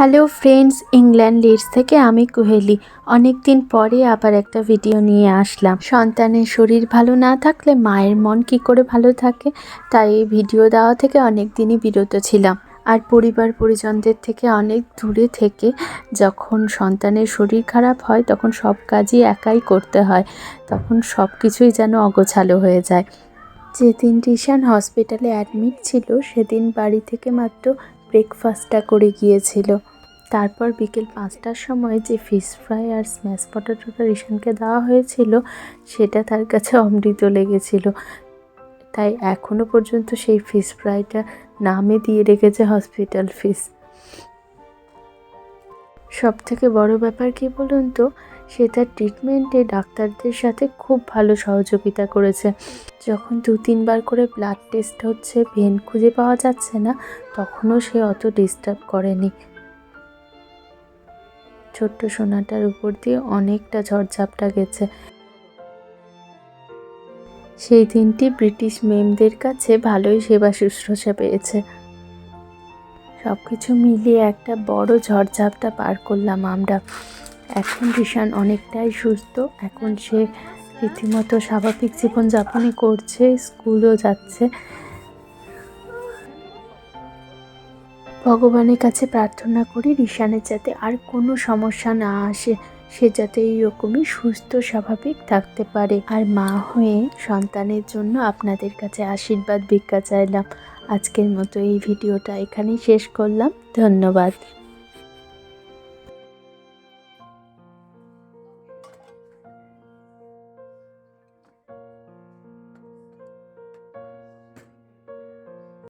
Hello friends England Leeds থেকে আমি কুহেলি। অনেক দিন পরে আবার একটা ভিডিও নিয়ে আসলাম। সন্তানের শরীর ভালো না থাকলে মায়ের মন কি করে ভালো থাকে, তাই এই ভিডিও দেওয়া থেকে অনেক দিনই বিরত ছিলাম। আর পরিবার পরিজনদের থেকে অনেক দূরে থেকে যখন সন্তানের শরীর খারাপ হয়, তখন সব কাজই একাই করতে হয়। তখন সব কিছুই যেন অগোছালো হয়ে যায়। যেদিন রিশান হসপিটালে অ্যাডমিট ছিল, সেদিন বাড়ি থেকে মাত্র ব্রেকফাস্টটা করে গিয়েছিল। তারপর বিকেল পাঁচটার সময় যে ফিশ ফ্রাই আর স্ম্যাশ পটেটোটা রিশানকে দেওয়া হয়েছিল, সেটা তার কাছে অমৃত লেগেছিল। তাই এখনও পর্যন্ত সেই ফিশ ফ্রাইটা নামে দিয়ে রেখেছে হসপিটাল ফিশ সব থেকে বড় ব্যাপার কি বলুন তো, সে তার ট্রিটমেন্টে ডাক্তারদের সাথে খুব ভালো সহযোগিতা করেছে। যখন দু তিনবার করে ব্লাড টেস্ট হচ্ছে ভেন খুঁজে পাওয়া যাচ্ছে না, তখনও সে অত ডিস্টার্ব করেনি। ছোট্ট সোনাটার উপর দিয়ে অনেকটা ঝড়ঝাপটা গেছে। সেই দিনটি ব্রিটিশ মেমদের কাছে ভালোই সেবা শুশ্রূষা পেয়েছে। সব কিছু মিলিয়ে একটা বড় ঝড়ঝাপটা পার করলাম আমরা। এখন রিশান অনেকটাই সুস্থ। এখন সে রীতিমতো স্বাভাবিক জীবনযাপনই করছে, স্কুলও যাচ্ছে। ভগবানের কাছে প্রার্থনা করি রিশানের যাতে আর কোনো সমস্যা না আসে, সে যাতে এইরকমই সুস্থ, স্বাভাবিক থাকতে পারে। আর মা হয়ে সন্তানের জন্য আপনাদের কাছে আশীর্বাদ ভিক্ষা চাইলাম। আজকের মতো এই ভিডিওটা এখানেই শেষ করলাম। ধন্যবাদ।